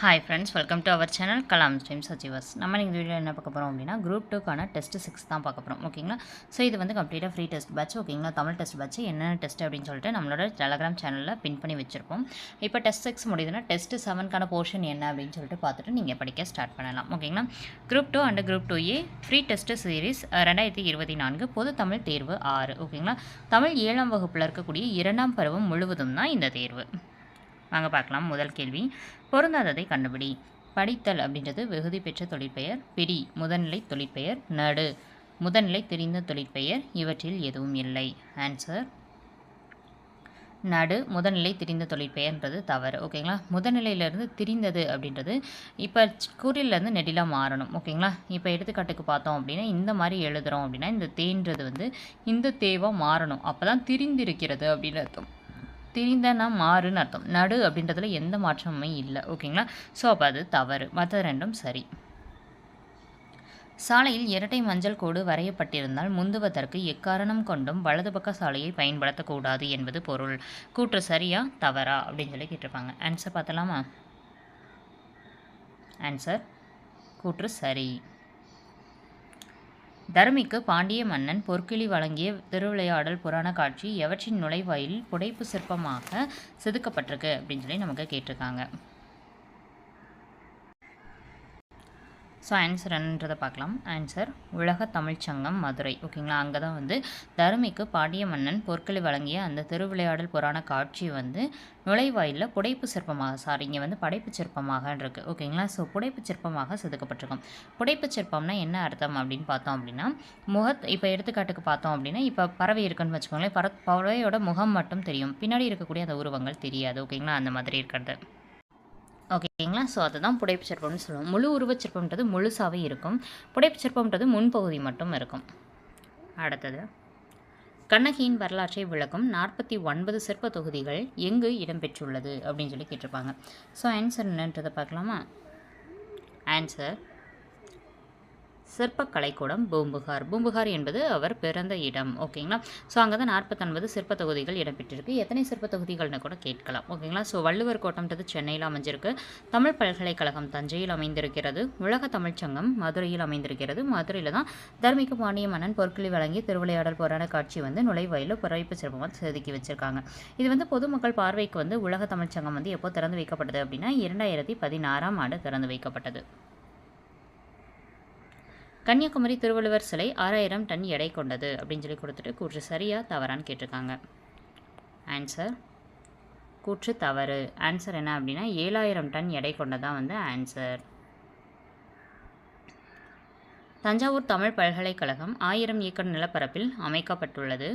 Hi friends welcome to our channel Kalam stream சச்சிவஸ் நம்ம இந்த video என்ன பார்க்க போகிறோம் அப்படின்னா குரூப் டூக்கான டெஸ்ட் சிக்ஸ் தான் பார்க்க போகிறோம் ஓகேங்களா ஸோ இது வந்து கம்ப்ளீட்டாக ஃப்ரீ டெஸ்ட் பேட்ச் ஓகேங்களா தமிழ் டெஸ்ட் பேட்ச் என்னென்ன டெஸ்ட் அப்படின்னு சொல்லிட்டு நம்மளோட டெலகிராம் சேனலில் பின் பண்ணி வச்சிருப்போம். இப்போ டெஸ்ட் சிக்ஸ் முடியுதுன்னா டெஸ்ட் செவனுக்கான போர்ஷன் என்ன அப்படின்னு சொல்லிட்டு பார்த்துட்டு நீங்கள் படிக்க ஸ்டார்ட் பண்ணலாம் ஓகேங்களா group two and group two A free test series ரெண்டாயிரத்தி இருபத்தி நான்கு பொது தமிழ் தேர்வு ஆறு ஓகேங்களா தமிழ் ஏழாம் வகுப்பில் இருக்கக்கூடிய இரண்டாம் பருவம் முழுவதும் தான் இந்த தேர்வு. வாங்க பார்க்கலாம். முதல் கேள்வி. பொருந்தாததை கண்டுபிடி. படித்தல் அப்படின்றது வெகுதி பெற்ற தொழிற்பெயர். பிடி முதல்நிலை தொழிற்பெயர். நடு முதல்நிலை தெரிந்த தொழிற்பெயர். இவற்றில் எதுவும் இல்லை. ஆன்சர் நடு முதல்நிலை திரிந்த தொழிற்பெயர்ன்றது தவறு. ஓகேங்களா முதல்நிலையிலேருந்து திரிந்தது அப்படின்றது இப்போ குறிலேருந்து நெடிலாக மாறணும். ஓகேங்களா இப்போ எடுத்துக்காட்டுக்கு பார்த்தோம் அப்படின்னா இந்த மாதிரி எழுதுகிறோம் அப்படின்னா இந்த தேன்றது வந்து இந்த தேவாக மாறணும். அப்போ தான் திரிந்திருக்கிறது அப்படின்னு அர்த்தம். திரிந்தன மாறுன்னு அர்த்தம். நடு அப்படின்றதுல எந்த மாற்றமுமே இல்லை. ஓகேங்களா? ஸோ அப்போ அது தவறு. மற்ற ரெண்டும் சரி. சாலையில் இரட்டை மஞ்சள் கோடு வரையப்பட்டிருந்தால் முந்துவதற்கு எக்காரணம் கொண்டும் வலது பக்க சாலையை பயன்படுத்தக்கூடாது என்பது பொருள். கூற்று சரியா? தவறா? அப்படின்னு சொல்லி கேட்டிருப்பாங்க. ஆன்சர் பார்த்தலாமா? ஆன்சர் கூற்று சரி. தருமிக்கு பாண்டிய மன்னன் பொற்கிளி வழங்கிய திருவிளையாடல் புராண காட்சி எவற்றின் நுழைவாயில் புடைப்பு சிற்பமாக செதுக்கப்பட்டிருக்கு? அப்படின்னு சொல்லி நமக்கு கேட்டிருக்காங்க. ஸோ ஆன்சர் என்னன்றதை பார்க்கலாம். ஆன்சர் உலக தமிழ்ச்சங்கம் மதுரை. ஓகேங்களா அங்கே தான் வந்து தருமிக்கு பாண்டிய மன்னன் பொற்களை வழங்கிய அந்த திருவிளையாடல் புராண காட்சி வந்து நுழைவாயிலில் புடைப்பு சிற்பமாக சாரி இங்கே வந்து படைப்பு சிற்பமாக இருக்குது ஓகேங்களா ஸோ புடைப்பு சிற்பமாக செதுக்கப்பட்டிருக்கும். புடைப்பு சிற்பம்னா என்ன அர்த்தம் அப்படின்னு பார்த்தோம் அப்படின்னா முகத் இப்போ எடுத்துக்காட்டுக்கு பார்த்தோம் அப்படின்னா இப்போ பறவை இருக்குன்னு வச்சுக்கோங்களேன் பற பறவையோட முகம் மட்டும் தெரியும். பின்னாடி இருக்கக்கூடிய அந்த உருவங்கள் தெரியாது. ஓகேங்களா அந்த மாதிரி இருக்கிறது. ஓகேங்களா? ஸோ அதுதான் புடைப்பு சிற்பம்னு சொல்லுவோம். முழு உருவச்சிற்பம்ன்றது முழுசாகவே இருக்கும். புடைப்பு சிற்பம்ன்றது முன்பகுதி மட்டும் இருக்கும். அடுத்தது கண்ணகியின் வரலாற்றை விளக்கும் நாற்பத்தி ஒன்பது சிற்ப தொகுதிகள் எங்கு இடம்பெற்றுள்ளது? அப்படின்னு சொல்லி கேட்டிருப்பாங்க. ஸோ ஆன்சர் என்னன்றதை பார்க்கலாமா? ஆன்சர் சிற்பக்கலைக்கூடம் பூம்புகார். பூம்புகார் என்பது அவர் பிறந்த இடம். ஓகேங்களா? ஸோ அங்கே தான் நாற்பத்தொன்பது சிற்ப தொகுதிகள் இடம்பெற்றிருக்கு. எத்தனை சிற்ப தொகுதிகள்னு கூட கேட்கலாம். ஓகேங்களா? ஸோ வள்ளுவர் கோட்டம்ன்றது சென்னையில் அமைஞ்சிருக்கு. தமிழ் பல்கலைக்கழகம் தஞ்சையில் அமைந்திருக்கிறது. உலக தமிழ்ச்சங்கம் மதுரையில் அமைந்திருக்கிறது. மதுரையில் தான் தர்மிக பாண்டிய மன்னன் பொற்களி வழங்கி திருவிளையாடல் போராட காட்சி வந்து நுழைவாயில் புறவைப்பு சிற்பமாக செதுக்கி வச்சிருக்காங்க. இது வந்து பொதுமக்கள் பார்வைக்கு வந்து உலக தமிழ்ச்சங்கம் வந்து எப்போ திறந்து வைக்கப்பட்டது அப்படின்னா இரண்டாயிரத்தி பதினாறாம் ஆண்டு திறந்து வைக்கப்பட்டது. கன்னியாகுமரி திருவள்ளுவர் சிலை ஆறாயிரம் டன் எடை கொண்டது அப்படின்னு சொல்லி கொடுத்துட்டு கூற்று சரியா தவறான்னு கேட்டிருக்காங்க. ஆன்சர் கூற்று தவறு. ஆன்சர் என்ன அப்படின்னா ஏழாயிரம் டன் எடை கொண்டதான் வந்து ஆன்சர் தஞ்சாவூர் தமிழ் பல்கலைக்கழகம் ஆயிரம் ஏக்கர் நிலப்பரப்பில் அமைக்கப்பட்டுள்ளது.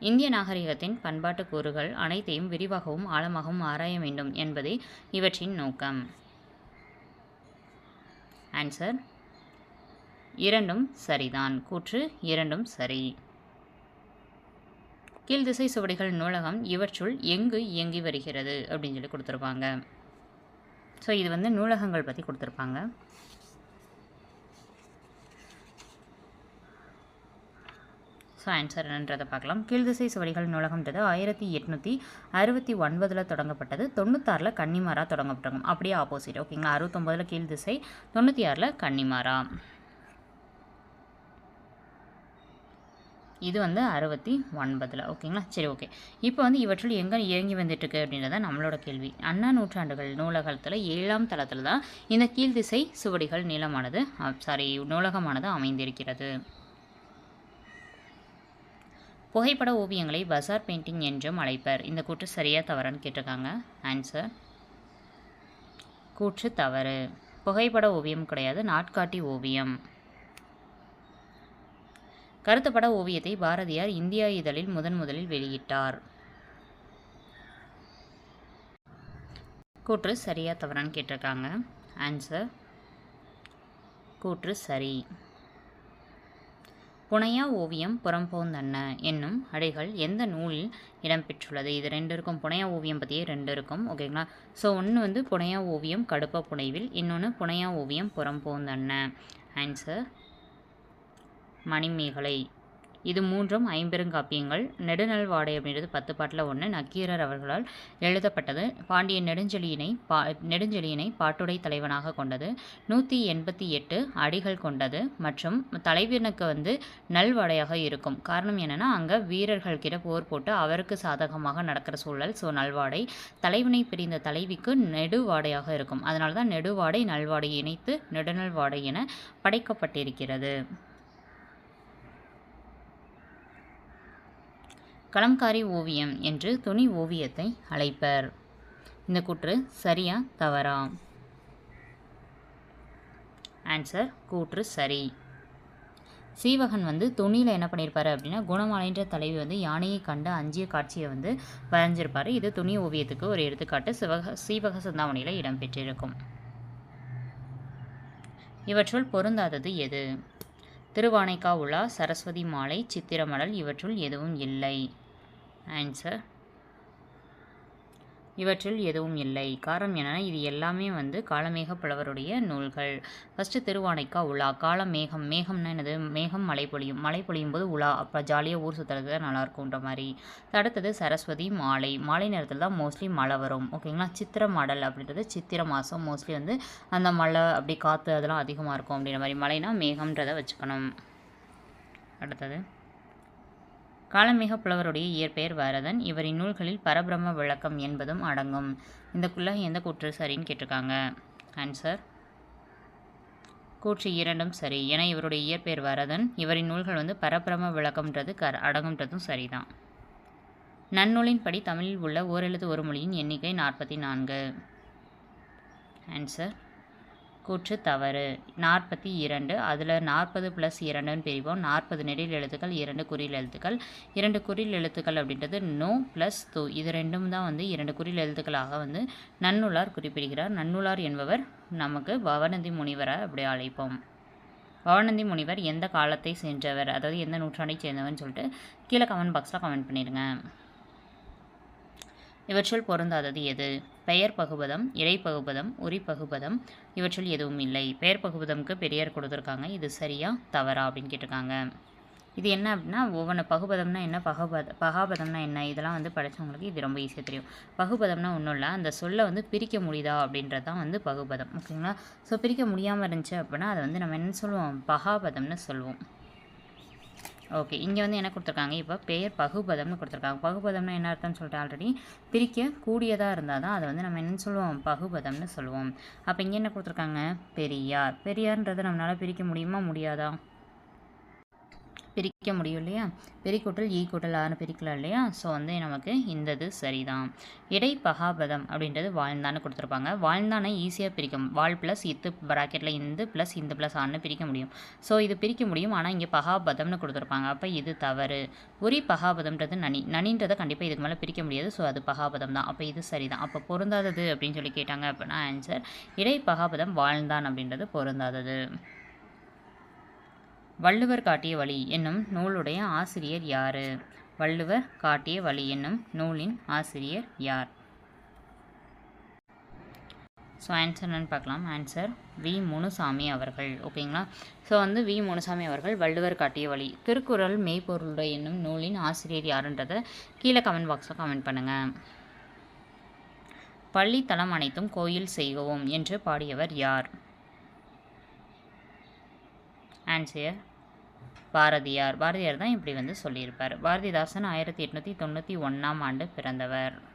இந்திய நாகரிகத்தின் பண்பாட்டு கூறுகள் அனைத்தையும் விரிவாகவும் ஆழமாகவும் ஆராய வேண்டும் என்பதே இவற்றின் நோக்கம். ஆன்சர் இரண்டும் சரிதான். கூற்று இரண்டும் சரி. கீழ்திசை சுவடிகள் நூலகம் இவற்றுள் எங்கு இயங்கி வருகிறது அப்படின்னு சொல்லி கொடுத்துருப்பாங்க. ஸோ இது வந்து நூலகங்கள் பற்றி கொடுத்துருப்பாங்க. ஸோ ஆன்சர் என்னன்றதை பார்க்கலாம். கீழ்திசை சுவடிகள் நூலகம்ன்றது ஆயிரத்தி எட்நூற்றி அறுபத்தி ஒன்பதில் தொடங்கப்பட்டது. தொண்ணூத்தாறில் கன்னிமாரா தொடங்கப்பட்டிருக்கும் அப்படியே ஆப்போசிட் ஓகேங்களா அறுபத்தொம்பதில் கீழ்திசை தொண்ணூற்றி ஆறில் கன்னிமாரா. இது வந்து அறுபத்தி ஒன்பதில். ஓகேங்களா? சரி ஓகே. இப்போ வந்து இவற்றில் எங்கே இயங்கி வந்துட்டுருக்கு அப்படின்றத நம்மளோட கேள்வி. அண்ணா நூற்றாண்டுகள் நூலகத்தில் ஏழாம் தளத்தில் தான் இந்த கீழ்திசை சுவடிகள் நீளமானது சாரி நூலகமானது அமைந்திருக்கிறது. புகைப்பட ஓவியங்களை பசார் பெயிண்டிங் என்றும் அழைப்பர். இந்த கூற்று சரியாக தவறான்னு கேட்டிருக்காங்க. ஆன்சர் கூற்று தவறு. புகைப்பட ஓவியம் கிடையாது நாட்காட்டி ஓவியம். கருத்துப்பட ஓவியத்தை பாரதியார் இந்தியா இதழில் முதன் முதலில் வெளியிட்டார். கூற்று சரியா தவறான்னு கேட்டிருக்காங்க. ஆன்சர் கூற்று சரி. புனையா ஓவியம் புறம்போந்தன்ன என்னும் அடைகள் எந்த நூலில் இடம்பெற்றுள்ளது இது ரெண்டு இருக்கும் புனையா ஓவியம் பற்றியே ரெண்டு இருக்கும் ஓகேங்களா ஸோ ஒன்று வந்து புனையா ஓவியம் கடுப்ப புனைவில் இன்னொன்று புனையா ஓவியம் புறம்போந்தன்ன ஆன்சர் மணிமேகலை. இது மூன்றும் ஐம்பெருங்காப்பியங்கள். நெடுநல்வாடை அப்படின்றது பத்து பாட்டில் ஒன்று நக்கீரர் அவர்களால் எழுதப்பட்டது. பாண்டிய நெடுஞ்செழியனை பா நெடுஞ்செழியனை பாட்டுடை தலைவனாக கொண்டது. நூற்றி எண்பத்தி எட்டு அடிகள் கொண்டது மற்றும் தலைவனுக்கு வந்து நல்வாடையாக இருக்கும். காரணம் என்னென்னா அங்கே வீரர்கள்கிட்ட போர் போட்டு அவருக்கு சாதகமாக நடக்கிற சூழல். ஸோ நல்வாடை தலைவனை பிரிந்த தலைவிக்கு நெடுவாடையாக இருக்கும். அதனால தான் நெடுவாடை நல்வாடை இணைத்து நெடுநல்வாடை என படைக்கப்பட்டிருக்கிறது. கலம்காரி ஓவியம் என்று துணி ஓவியத்தை அழைப்பர். இந்த கூற்று சரியா தவறா? ஆன்சர் கூற்று சரி. சீவகன் வந்து துணியில் என்ன பண்ணியிருப்பாரு அப்படின்னா குணமாலைன்ற தலைவி வந்து யானையை கண்டு அஞ்சிய காட்சியை வந்து வரைஞ்சிருப்பார். இது துணி ஓவியத்துக்கு ஒரு எடுத்துக்காட்டு. சிவக சீவக சிந்தாமணியில் இடம்பெற்றிருக்கும். இவற்றுள் பொருந்தாதது எது? திருவானைக்கா உலா சரஸ்வதி மாலை சித்திரமடல் இவற்றுள் எதுவும் இல்லை. ஆன்சர் இவற்றில் எதுவும் இல்லை. காரணம் என்னென்னா இது எல்லாமே வந்து காலமேக புலவருடைய நூல்கள். ஃபஸ்ட்டு திருவானைக்கா உலா. காலமேகம் மேகம்னா என்னது? மேகம் மழை பொழியும். மழை பொழியும் போது உலா. அப்போ ஜாலியாக ஊர் சுற்றுறது தான் நல்லாயிருக்குன்ற மாதிரி. அடுத்தது சரஸ்வதி மாலை. மாலை நேரத்தில் தான் மோஸ்ட்லி மழை வரும். ஓகேங்களா சித்திர மாடல் அப்படின்றது சித்திர மாதம் மோஸ்ட்லி வந்து அந்த மழை அப்படி காற்று அதெல்லாம் அதிகமாக இருக்கும் அப்படின்ற மாதிரி. மழைனா மேகம்ன்றதை வச்சுக்கணும். அடுத்தது காலமிக புலவருடைய இயற்பெயர் வரதன் இவரின் நூல்களில் பரபிரம்ம விளக்கம் என்பதும் அடங்கும். இந்தக்குள்ள எந்த கூற்று சரின்னு கேட்டிருக்காங்க? ஆன்சர் கூற்று இரண்டும் சரி. என இவருடைய இயற்பெயர் வரதன் இவரின் நூல்கள் வந்து பரபிரம விளக்கம்ன்றது கர அடங்கும்ன்றதும் சரிதான். நன்னூலின்படி தமிழில் உள்ள ஓரெழுத்து ஒரு மொழியின் எண்ணிக்கை நாற்பத்தி நான்கு. ஆன்சர் கூற்று தவறு. நாற்பத்தி இரண்டு அதில் நாற்பது ப்ளஸ் இரண்டுன்னு பிரிவோம். நாற்பது நெடில் எழுத்துக்கள் இரண்டு குறில் எழுத்துக்கள். இரண்டு குறில் எழுத்துக்கள் அப்படின்றது நோ ப்ளஸ் தூ. இது ரெண்டும் தான் வந்து இரண்டு குறில் எழுத்துக்களாக வந்து நன்னுளார் குறிப்பிடுகிறார். நன்னுளார் என்பவர் நமக்கு பவனந்தி முனிவரை அப்படி அழைப்போம். பவனந்தி முனிவர் எந்த காலத்தை சென்றவர் அதாவது எந்த நூற்றாண்டை சேர்ந்தவர்னு சொல்லிட்டு கீழே கமெண்ட் பாக்ஸில் கமெண்ட் பண்ணிடுங்க. இவற்றுள் பொருந்தாதது எது? பெயர் பகுபதம் இடைப்பகுபதம் உரிப்பகுபதம் இவற்றுள் எதுவும் இல்லை. பெயர் பகுபதம்க்கு பெரியார் கொடுத்துருக்காங்க. இது சரியா தவறா அப்படின்னு கேட்டிருக்காங்க. இது என்ன அப்படின்னா ஒவ்வொன்று பகுபதம்னா என்ன பகபத பகாபதம்னா என்ன? இதெல்லாம் வந்து படித்தவங்களுக்கு இது ரொம்ப ஈஸியாக தெரியும். பகுபதம்னா ஒன்றும் இல்லை. அந்த சொல்லை வந்து பிரிக்க முடியுதா அப்படின்றது தான் வந்து பகுபதம். ஓகேங்களா ஸோ பிரிக்க முடியாமல் இருந்துச்சு அப்படின்னா அதை வந்து நம்ம என்ன சொல்லுவோம்? பகாபதம்னு சொல்லுவோம். ஓகே இங்கே வந்து என்ன கொடுத்துருக்காங்க? இப்போ பெயர் பகுபதம்னு கொடுத்துருக்காங்க. பகுபதம்னா என்ன அர்த்தம்னு சொல்லிட்டு ஆல்ரெடி பிரிக்க கூடியதாக இருந்தால் தான் அதை வந்து நம்ம என்ன சொல்லுவோம்? பகுபதம்னு சொல்லுவோம். அப்போ இங்கே என்ன கொடுத்துருக்காங்க? பெரியார். பெரியார்ன்றதை நம்மளால் பிரிக்க முடியுமா? முடியாதா? பிரிக்க முடியும் இல்லையா? பெரிக்கூட்டல் ஈ கூட்டல் ஆறு பிரிக்கலாம் இல்லையா? ஸோ வந்து நமக்கு இந்த இது சரிதான் இடைப்பகாபதம் அப்படின்றது வாழ்ந்தான்னு கொடுத்துருப்பாங்க. வாழ்ந்தானை ஈஸியாக பிரிக்கும். வாழ் ப்ளஸ் இத்து ப்ராக்கெட்டில் இந்து ப்ளஸ் இந்த ப்ளஸ் ஆன்னு பிரிக்க முடியும். ஸோ இது பிரிக்க முடியும். ஆனால் இங்கே பகாபதம்னு கொடுத்துருப்பாங்க. அப்போ இது தவறு. உரி பகாபதம்ன்றது நனி. நனின்றதை கண்டிப்பாக இதுக்கு மேலே பிரிக்க முடியாது. ஸோ அது பகாபதம் தான். அப்போ இது சரிதான். அப்போ பொருந்தாதது அப்படின்னு சொல்லி கேட்டாங்க அப்படின்னா ஆன்சர் இடைப்பகாபதம் வாழ்ந்தான் அப்படின்றது பொருந்தாதது. வள்ளுவர் காட்டிய வழி என்னும் நூலுடைய ஆசிரியர் யார்? வள்ளுவர் காட்டிய வழி என்னும் நூலின் ஆசிரியர் யார்? ஸோ ஆன்சர் என்னன்னு பார்க்கலாம். Answer we. முனுசாமி அவர்கள். ஓகேங்களா ஸோ வந்து வி. முனுசாமி அவர்கள் வள்ளுவர் காட்டிய வழி. திருக்குறள் மெய்ப்பொருளுடைய என்னும் நூலின் ஆசிரியர் யாருன்றதை கீழே கமெண்ட் பாக்ஸில் கமெண்ட் பண்ணுங்கள் பள்ளி தளம் அனைத்தும் கோயில் செய்கவும் என்று பாடியவர் யார்? ஆன்சர் பாரதியார். பாரதியார் தான் இப்படி வந்து சொல்லியிருப்பார். பாரதிதாசன் ஆயிரத்தி எட்நூற்றி தொண்ணூற்றி ஒன்றாம் ஆண்டு பிறந்தவர்.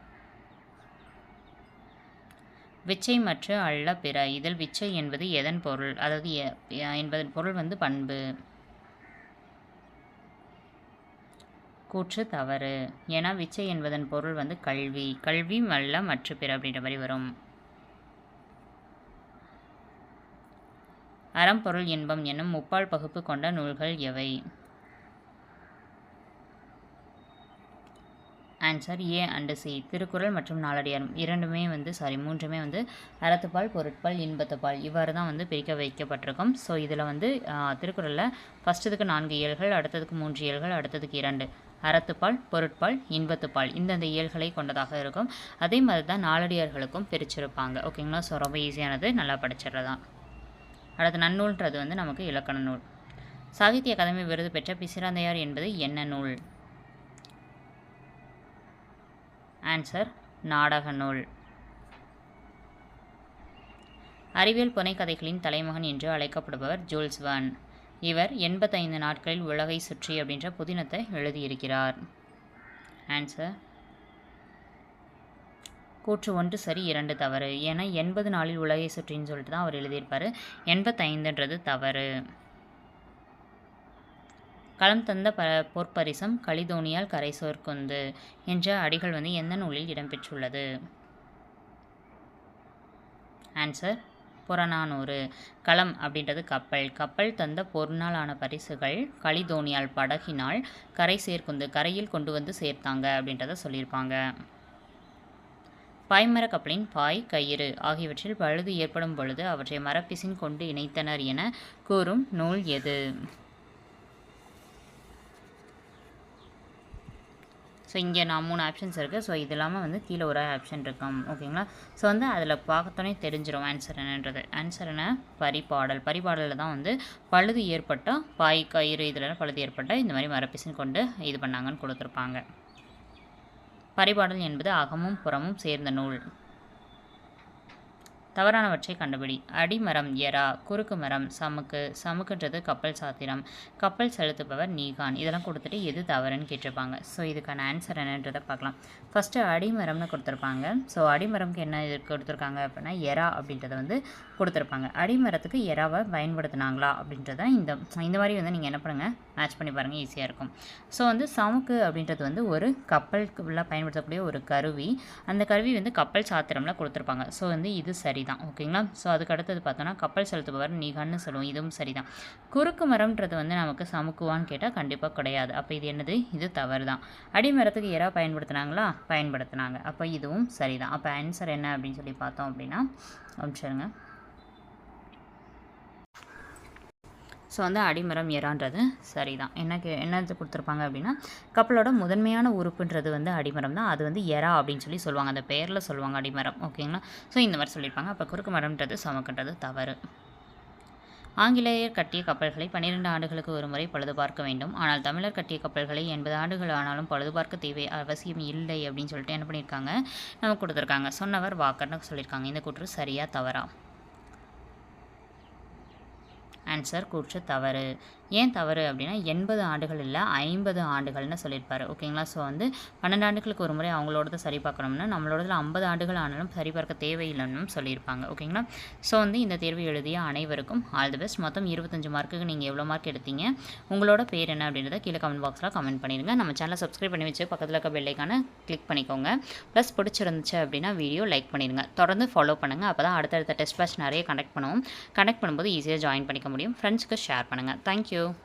விச்சை மற்ற அல்ல பிற. இதில் விச்சை என்பது எதன் பொருள்? அதாவது எ- என்பதன் பொருள் வந்து பண்பு. கூற்று தவறு. ஏன்னா விச்சை என்பதன் பொருள் வந்து கல்வி. கல்வி மல்ல மற்ற பிற அப்படின்ற மாதிரி வரும். அறம்பொருள் இன்பம் என்னும் முப்பால் பகுப்பு கொண்ட நூல்கள் எவை? Answer A and C Thirukkural மற்றும் நாலடியார் இரண்டுமே வந்து சாரி மூன்றுமே வந்து அறத்துப்பால் பொருட்பால் இன்பத்துப்பால் இவ்வாறு தான் வந்து பிரிக்க வைக்கப்பட்டிருக்கும். ஸோ இதில் வந்து திருக்குறளில் ஃபஸ்ட்டுக்கு நான்கு இயல்கள் அடுத்ததுக்கு மூன்று இயல்கள் அடுத்ததுக்கு இரண்டு. அறத்துப்பால் பொருட்பால் இன்பத்துப்பால் இந்தந்த இயல்களை கொண்டதாக இருக்கும். அதே மாதிரி தான் நாலடியார்களுக்கும் பிரிச்சிருப்பாங்க ஓகேங்களா ஸோ ரொம்ப ஈஸியானது நல்லா படிச்சிடுறதான் அடுத்து நன்னூல்ன்றது வந்து நமக்கு இலக்கண நூல். சாகித்ய அகாதமி விருது பெற்ற பிசிராந்தையார் என்பது என்ன நூல்? ஆன்சர் நாடக நூல். அறிவியல் புனைக்கதைகளின் தலைமகன் என்று அழைக்கப்படுபவர் ஜூல்ஸ் வான். இவர் எண்பத்தைந்து நாட்களில் உலகை சுற்றி அப்படின்ற புதினத்தை எழுதியிருக்கிறார். ஆன்சர் கூற்று ஒன்று சரி இரண்டு தவறு ஏன்னா எண்பது நாளில் உலகை சுற்றின்னு சொல்லிட்டு தான் அவர் எழுதியிருப்பார். எண்பத்தைந்துன்றது தவறு. களம் தந்த ப பொற்பரிசம் கலிதோனியால் கரை சோர்க்குந்து என்ற அடிகள் வந்து எந்த நூலில் இடம்பெற்றுள்ளது? ஆன்சர் புறநானூறு. களம் அப்படின்றது கப்பல். கப்பல் தந்த பொருளாலான பரிசுகள் கலிதோனியால் படகினால் கரை சேர்க்குந்து கரையில் கொண்டு வந்து சேர்த்தாங்க அப்படின்றத சொல்லியிருப்பாங்க. பாய்மர கப்பலின் பாய் கயிறு ஆகியவற்றில் பழுது ஏற்படும் பொழுது அவற்றை மரப்பிசின் கொண்டு இணைத்தனர் என கூறும் நூல் எது? ஸோ இங்கே நான் மூணு ஆப்ஷன்ஸ் இருக்குது ஸோ இது இல்லாமல் வந்து கீழே ஒரு ஆப்ஷன் இருக்கும். ஓகேங்களா ஸோ வந்து அதில் பார்த்தோன்னே தெரிஞ்சிடும் ஆன்சர் என்னன்றது. ஆன்சர் என்ன? பரிபாடல். பரிபாடலில் தான் வந்து பழுது ஏற்பட்டால் பாய் கயிறு இதில் பழுது ஏற்பட்ட இந்த மாதிரி மரப்பிசின் கொண்டு இது பண்ணாங்கன்னு கொடுத்துருப்பாங்க. பரிபாடல் என்பது அகமும் புறமும் சேர்ந்த நூல். தவறானவற்றை கண்டுபிடி. அடிமரம் எரா குறுக்கு மரம் சமுக்கு சமுக்குன்றது கப்பல் சாத்திரம். கப்பல் செலுத்துபவர் நீகான். இதெல்லாம் கொடுத்துட்டு எது தவறுன்னு கேட்டிருப்பாங்க. ஸோ இதுக்கான ஆன்சர் என்னன்றதை பார்க்கலாம். ஃபஸ்ட்டு அடிமரம்னு கொடுத்துருப்பாங்க. ஸோ அடிமரம்க்கு என்ன இது கொடுத்துருக்காங்க அப்படின்னா எரா அப்படின்றத வந்து கொடுத்துருப்பாங்க. அடிமரத்துக்கு எராவை பயன்படுத்தினாங்களா அப்படின்றத இந்த இந்த மாதிரி வந்து நீங்கள் என்ன பண்ணுங்கள் மேட்ச் பண்ணி பாருங்கள் ஈஸியாக இருக்கும். ஸோ வந்து சமுக்கு அப்படின்றது வந்து ஒரு கப்பலுக்குள்ள பயன்படுத்தக்கூடிய ஒரு கருவி. அந்த கருவி வந்து கப்பல் சாத்திரம்ல கொடுத்துருப்பாங்க. ஸோ வந்து இது சரி. சரிதான் ஓகேங்களா ஸோ அதுக்கு அடுத்தது பார்த்தோன்னா கப்பல் செலுத்துபவர் நீகன்னு சொல்லுவோம். இதுவும் சரிதான். குறுக்கு மரம்ன்றது வந்து நமக்கு சமுக்குவான்னு கேட்டால் கண்டிப்பாக கிடையாது. அப்போ இது என்னது? இது தவறு தான் அடிமரத்துக்கு யாராவது பயன்படுத்தினாங்களா? பயன்படுத்தினாங்க. அப்போ இதுவும் சரிதான். அப்போ ஆன்சர் என்ன அப்படின்னு சொல்லி பார்த்தோம் அப்படின்னா அமிச்சிருங்க ஸோ வந்து அடிமரம் எறான்றது சரிதான். என்ன கே என்னது கொடுத்துருப்பாங்க அப்படின்னா கப்பலோட முதன்மையான உறுப்புன்றது வந்து அடிமரம் தான். அது வந்து எறா அப்படின்னு சொல்லி சொல்லுவாங்க. அந்த பெயரில் சொல்லுவாங்க அடிமரம். ஓகேங்களா ஸோ இந்த மாதிரி சொல்லியிருப்பாங்க. அப்போ குறுக்கு மரம்ன்றது சமக்கன்றது தவறு. ஆங்கிலேயர் கட்டிய கப்பல்களை பன்னிரெண்டு ஆண்டுகளுக்கு ஒரு முறை பழுது பார்க்க வேண்டும். ஆனால் தமிழர் கட்டிய கப்பல்களை எண்பது ஆண்டுகள் ஆனாலும் பழுது பார்க்க தேவை அவசியம் இல்லை அப்படின்னு சொல்லிட்டு என்ன பண்ணியிருக்காங்க? நமக்கு கொடுத்துருக்காங்க. சொன்னவர் வாக்கர்னு சொல்லியிருக்காங்க. இந்த கூற்று சரியாக தவறா? ஆன்சர் கூற்று தவறு. ஏன் தவறு அப்படின்னா எண்பது ஆண்டுகள் இல்லை ஐம்பது ஆண்டுகள்னு சொல்லியிருப்பாரு. ஓகேங்களா? ஸோ வந்து பன்னெண்டு ஆண்டுகளுக்கு ஒரு முறை அவங்களோடது சரி பார்க்கணும்னா நம்மளோடதில் ஐம்பது ஆண்டுகள் ஆனாலும் சரி பார்க்க தேவையில்லைன்னு சொல்லியிருப்பாங்க. ஓகேங்களா? ஸோ வந்து இந்த தேர்வு எழுதிய அனைவருக்கும் ஆல் தி பெஸ்ட் மொத்தம் இருபத்தஞ்சு மார்க்குக்கு நீங்கள் எவ்வளோ மார்க் எடுத்தீங்க உங்களோட பேர் என்ன அப்படின்றத கீழே கமெண்ட் பாக்ஸில் கமெண்ட் பண்ணிடுங்க. நம்ம சேனலை சப்ஸ்கிரைப் பண்ணி வச்சு பக்கத்தில் இருக்க பெல்லைக்கான கிளிக் பண்ணிக்கோங்க. ப்ளஸ் பிடிச்சிருந்துச்சு அப்படின்னா வீடியோ லைக் பண்ணிடுங்க. தொடர்ந்து ஃபாலோ பண்ணுங்கள் அப்போ தான் அடுத்தடுத்த டெஸ்ட் பேட்ச் நிறைய கனெக்ட் பண்ணுவோம். கனெக்ட் பண்ணும்போது ஈஸியாக ஜாயின் பண்ணிக்க முடியும். ஃப்ரெண்ட்ஸ்க்கு ஷேர் பண்ணுங்கள் தேங்க்யூ you.